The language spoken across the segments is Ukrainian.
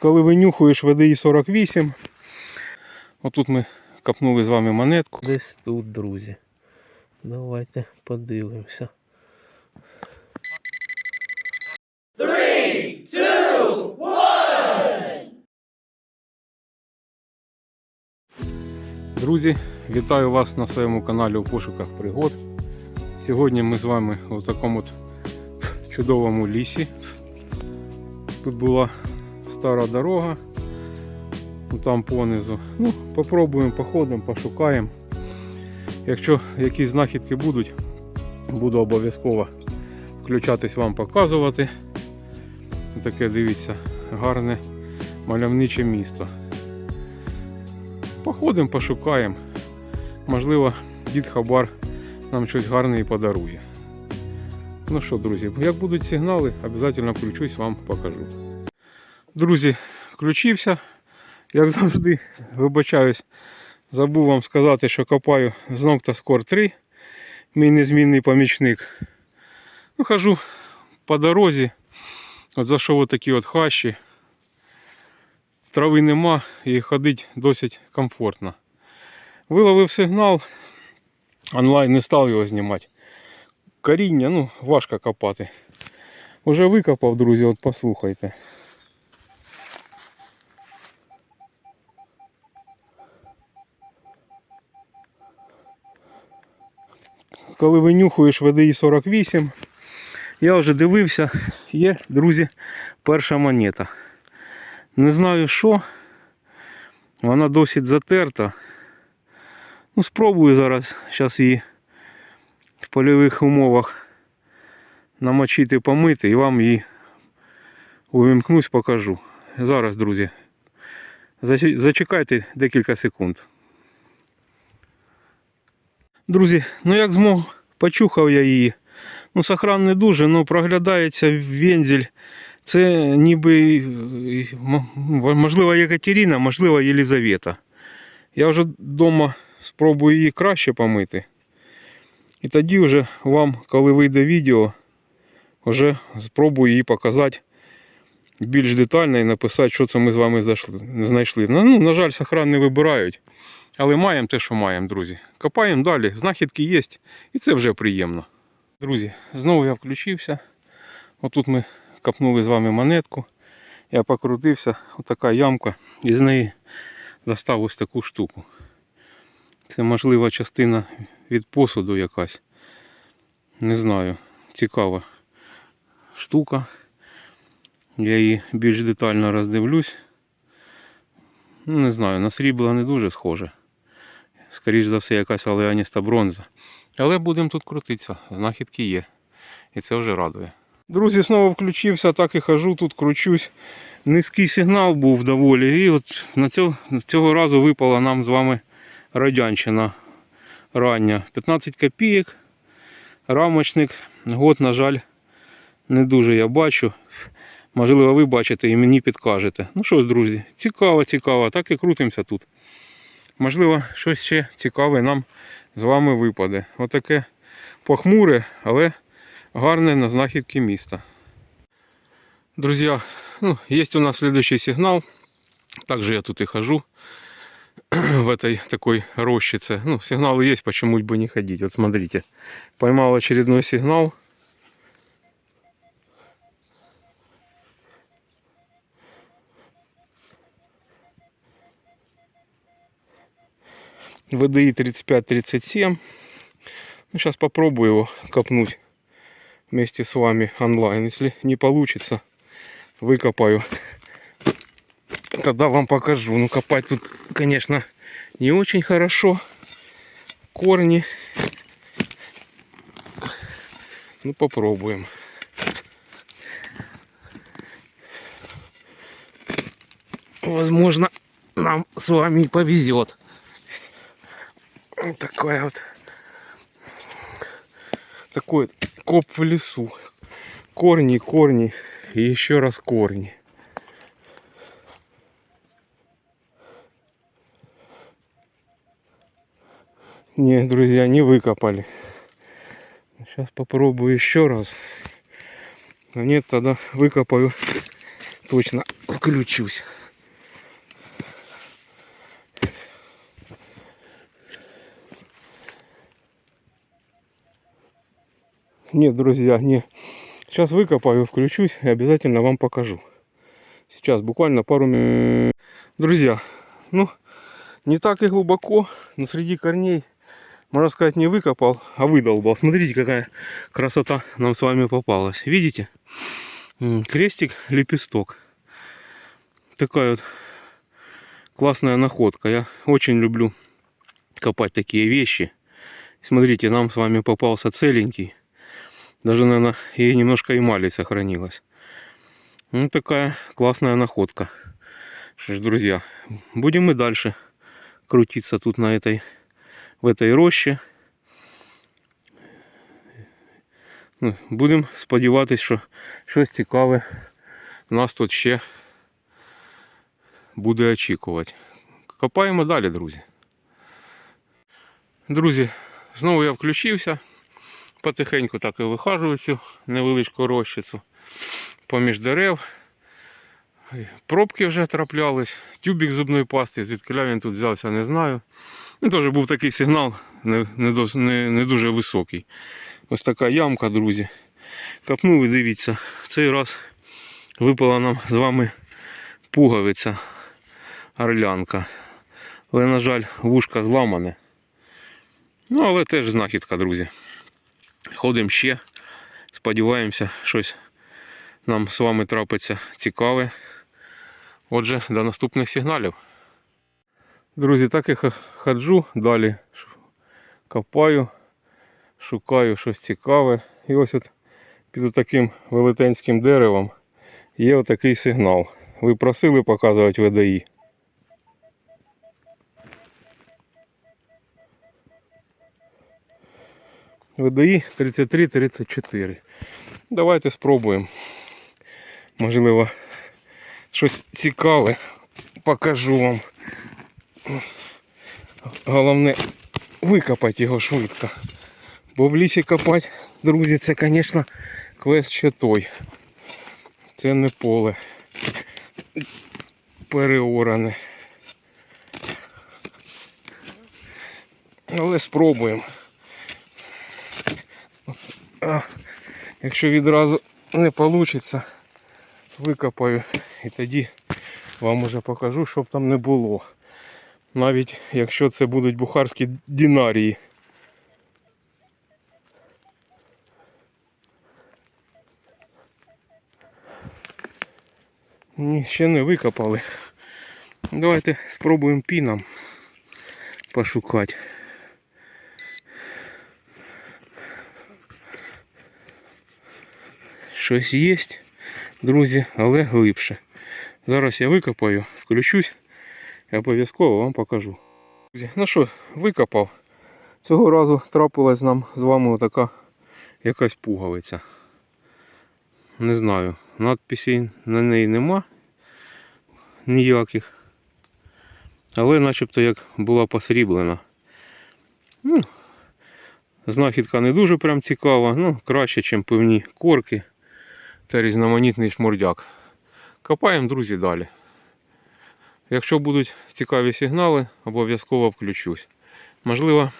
коли винюхуєш ВДІ 48. Отут ми капнули з вами монетку. Десь тут, друзі. Давайте подивимося. Друзі, вітаю вас на своєму каналі у пошуках пригод. Сьогодні ми з вами у такому чудовому лісі. Тут була стара дорога, ну, там понизу. Ну, попробуємо, походимо, пошукаємо. Якщо якісь знахідки будуть, буду обов'язково включатись вам показувати. Таке дивіться, гарне мальовниче місто. Походимо, пошукаємо. Можливо, дід Хабар нам щось гарне і подарує. Ну що, друзі, як будуть сигнали, обов'язково включусь, вам покажу. Друзі, включився. Як завжди, вибачаюсь, забув вам сказати, що копаю з Nocta Score 3, мій незмінний помічник. Ну, хожу по дорозі. От зайшов отакі от хащі. Трави нема і ходить досить комфортно. Виловив сигнал, онлайн не став його знімати. Коріння, ну, важко копати. Уже викопав, друзі, от послухайте. Коли винюхуєш ВДІ 48, я вже дивився, є, друзі, перша монета. Не знаю що. Вона досить затерта. Ну, спробую зараз зараз її в польових умовах намочити, помити і вам її увімкнусь, покажу. Зараз, друзі. Зачекайте декілька секунд. Друзі, ну як змог, почухав я її. Ну, сохран не дуже, але проглядається вензель. Це ніби, е, можливо, Єкатерина, можливо, Єлизавета. Я вже вдома спробую її краще помити. І тоді вже вам, коли вийде відео, вже спробую її показати більш детально і написати, що це ми з вами знайшли. Ну, ну, на жаль, сохран не вибирають. Але маємо те, що маємо, друзі. Копаємо далі, знахідки є, і це вже приємно. Друзі, знову я включився. Отут ми копнули з вами монетку. Я покрутився, отака ямка, і з неї достав ось таку штуку. Це можлива частина від посуду якась. Не знаю, цікава штука. Я її більш детально роздивлюсь. Не знаю, на срібло не дуже схоже. Скоріше за все, якась олеаніста бронза. Але будемо тут крутитися, знахідки є. І це вже радує. Друзі, знову включився, так і хожу, тут кручусь. Низький сигнал був доволі. І от на цього, цього разу випала нам з вами радянщина рання. 15 копійок. Рамочник. Год, на жаль, не дуже я бачу. Можливо, ви бачите і мені підкажете. Ну що ж, друзі, цікаво, цікаво, так і крутимося тут. Можливо, щось ще цікаве нам з вами випаде. Отаке похмуре, але гарне на знахідки міста. Друзья, ну, есть у нас следующий сигнал. Также я тут и хожу в этой такой рощице. Ну, сигналы есть, почему бы не ходить. Вот смотрите, поймал очередной сигнал. ВДИ 35-37. Ну, сейчас попробую его копнуть вместе с вами онлайн. Если не получится, выкопаю. Тогда вам покажу. Ну, копать тут, конечно, не очень хорошо. Корни. Ну, попробуем. Возможно, нам с вами повезет. Вот такая вот такой вот коп в лесу. Корни, корни и еще раз корни. Не, друзья, не выкопали. Сейчас попробую еще раз. Но нет, тогда выкопаю точно включусь. Нет, друзья, не. Сейчас выкопаю, включусь и обязательно вам покажу. Сейчас буквально пару минут. Друзья, ну, не так и глубоко, но среди корней, можно сказать, не выкопал, а выдолбал. Смотрите, какая красота нам с вами попалась. Видите? Крестик, лепесток. Такая вот классная находка. Я очень люблю копать такие вещи. Смотрите, нам с вами попался целенький. Даже, наверное, и немножко эмали сохранилась. Ну, такая классная находка. Что ж, друзья, будем и дальше крутиться тут на этой, в этой роще. Ну, Будемо сподіватися, що щось цікаве нас тут ще буде очікувати. Копаємо далі, друзі. Друзі, знову я включився. Потихеньку так і вихажую цю невеличку розчицю поміж дерев. Пробки вже траплялись, тюбик зубної пасти, звідки він тут взявся, не знаю. Ну, теж був такий сигнал, не, не, не, не дуже високий. Ось така ямка, друзі. Капнув і дивіться, цей раз випала нам з вами пуговиця орлянка. Але, на жаль, вушка зламане. Ну, але теж знахідка, друзі. Ходимо ще. Сподіваємося, щось нам з вами трапиться цікаве. Отже, до наступних сигналів. Друзі, так я ходжу далі. Копаю, шукаю щось цікаве. І ось от під таким велетенським деревом є отакий сигнал. Ви просили показувати ВДІ. ВДІ 33-34. Давайте спробуємо. Можливо, щось цікаве покажу вам. Головне викопати його швидко. Бо в лісі копати, друзі, це, звісно, квест ще той. Це не поле. Переоране. Але спробуємо. А, якщо відразу не вийде, викопаю і тоді вам уже покажу, щоб там не було. Навіть якщо це будуть бухарські динарії. Ні, ще не викопали. Давайте спробуємо піном пошукати. Щось є, друзі, але глибше. Зараз я викопаю, включусь і обов'язково вам покажу. Друзі, Ну що, викопав. Цього разу трапилась нам з вами така якась пуговиця. Не знаю, надписей на неї нема ніяких. Але начебто як була посріблена. Ну, знахідка не дуже прям цікава, ну краще, ніж певні корки та різноманітний шмурдяк. Копаємо, друзі, далі. Якщо будуть цікаві сигнали, обов'язково включусь. Можливо,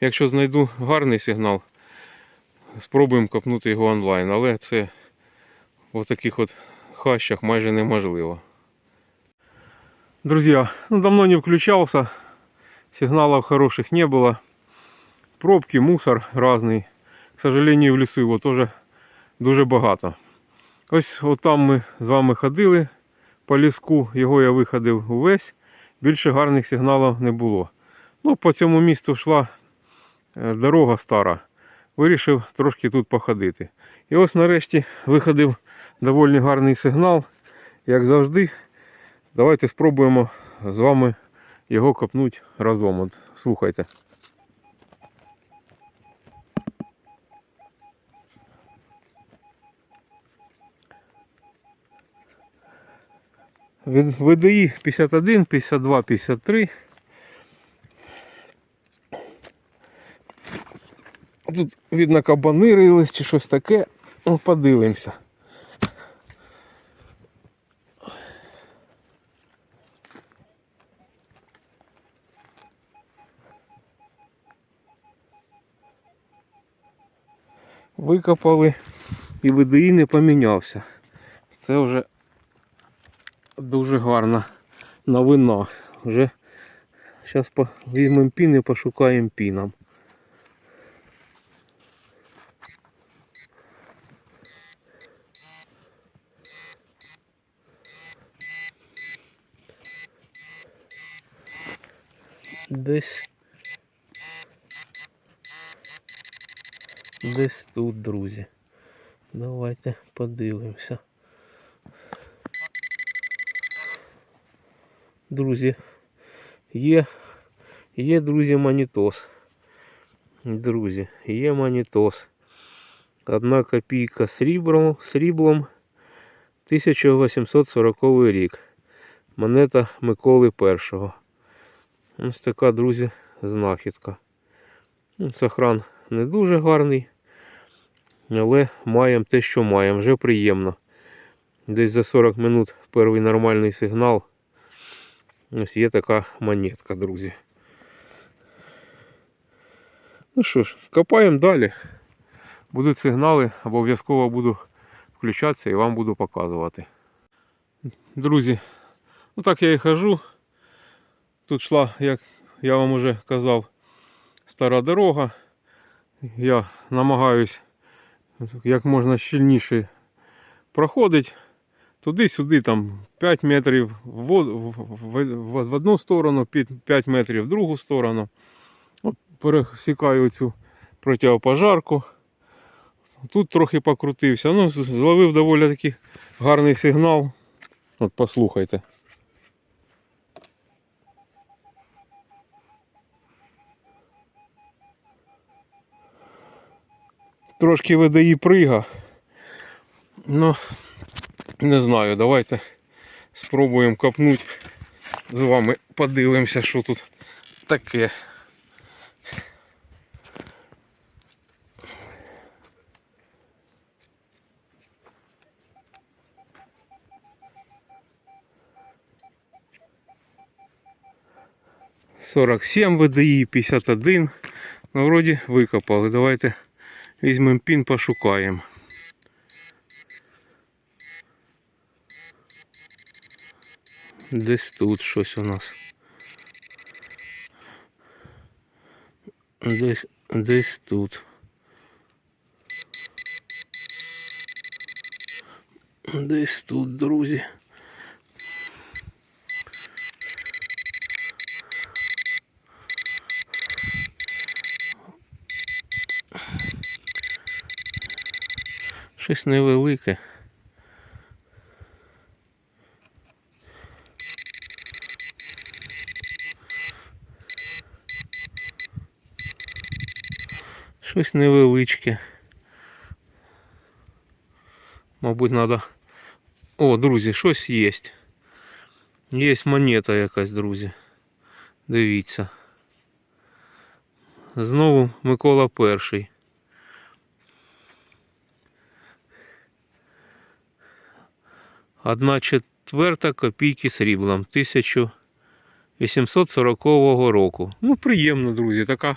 якщо знайду гарний сигнал, спробуємо копнути його онлайн, але це в таких от хащах майже неможливо. Друзья, ну, давно не включался, сигналов хороших не было. Пробки, мусор разный. К сожалению, в лісу його теж дуже багато. Ось отам ми з вами ходили по ліску, його я виходив увесь. Більше гарних сигналів не було. Ну, по цьому місту йшла е, дорога стара. Вирішив трошки тут походити. І ось нарешті виходив доволі гарний сигнал. Як завжди, давайте спробуємо з вами його копнути разом. От, слухайте. ВДІ 51, 52, 53. Тут, видно, кабани рились чи щось таке. Ну, подивимося. Викопали і ВДІ не помінявся. Це вже дуже гарна новина. Вже зараз візьмемо пін і пошукаємо піном. Десь. Десь тут, друзі. Давайте подивимося. Друзі, є, є, друзі, манітос. Друзі, є манітос. Одна копійка сріблом, сріблом 1840 рік. Монета Миколи І. Ось така, друзі, знахідка. Ну, Сохран не дуже гарний, але маємо те, що маємо. Вже приємно. Десь за 40 минут перший нормальний сигнал. Ось є така монетка, друзі. Ну що ж, копаємо далі. Будуть сигнали, обов'язково буду включатися і вам буду показувати. Друзі, ну так я і хожу. Тут йшла, як я вам уже казав, стара дорога. Я намагаюсь як можна щільніше проходити. Туди-сюди там 5 метрів в, одну сторону, 5 метрів в другу сторону. От пересікаю цю противопожарку. Тут трохи покрутився. Ну, зловив доволі таки гарний сигнал. От послухайте. Трошки видає прига. Ну, не знаю, давайте спробуємо копнути. З вами подивимося, що тут таке. Сорок сім ВДІ, 51. Ну, вроді викопали. Давайте візьмемо пін, пошукаємо. Десь тут щось у нас. Десь, десь тут. Десь тут, друзі. Щось невелике. Щось невеличке. Мабуть, треба. О, друзі, щось є. Є монета якась, друзі. Дивіться. Знову Микола Перший. Одна четверта копійки сріблом 1840 року. Ну, приємно, друзі. Така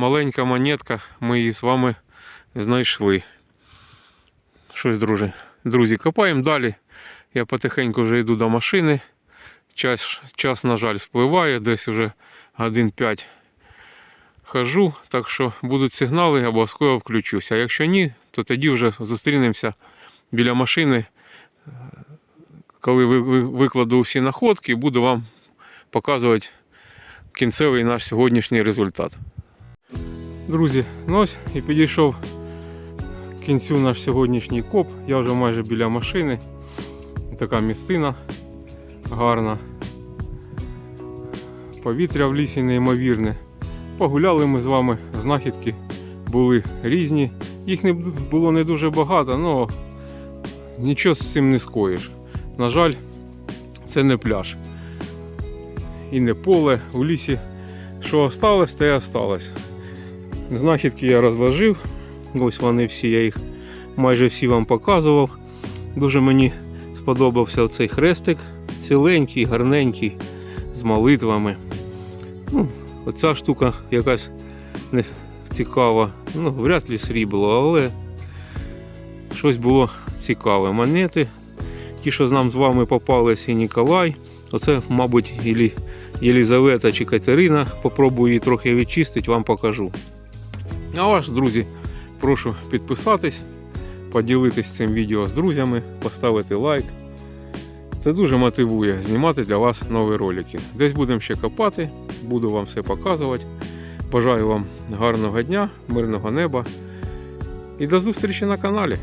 маленька монетка. Ми її з вами знайшли. Щось, друзі. Друзі, копаємо далі. Я потихеньку вже йду до машини. Час, час, на жаль, спливає, десь вже годин 5 хожу, так що будуть сигнали, обов'язково включуся. А якщо ні, то тоді вже зустрінемося біля машини коли ви- ви- викладу всі находки, буду вам показувати кінцевий наш сьогоднішній результат. Друзі, ну ось і підійшов к кінцю наш сьогоднішній коп. Я вже майже біля машини. Така місцина гарна. Повітря в лісі неймовірне. Погуляли ми з вами, знахідки були різні. Їх не було не дуже багато, але нічого з цим не скоїш. На жаль, це не пляж. І не поле. У лісі що осталось, те й осталось. Знахідки я розложив. Ось вони всі, я їх майже всі вам показував. Дуже мені сподобався цей хрестик. Ціленький, гарненький, з молитвами. Ну, оця штука якась не цікава. Ну, вряд ли срібло, але щось було цікаве. Монети, ті, що нам з вами попались, і Ніколай. Оце, мабуть, Єлі, Єлізавета чи Катерина. Попробую її трохи відчистити, вам покажу. А вас, друзі, прошу підписатись, поділитись цим відео з друзями, поставити лайк. Це дуже мотивує знімати для вас нові ролики. Десь будемо ще копати, буду вам все показувати. Бажаю вам гарного дня, мирного неба і до зустрічі на каналі.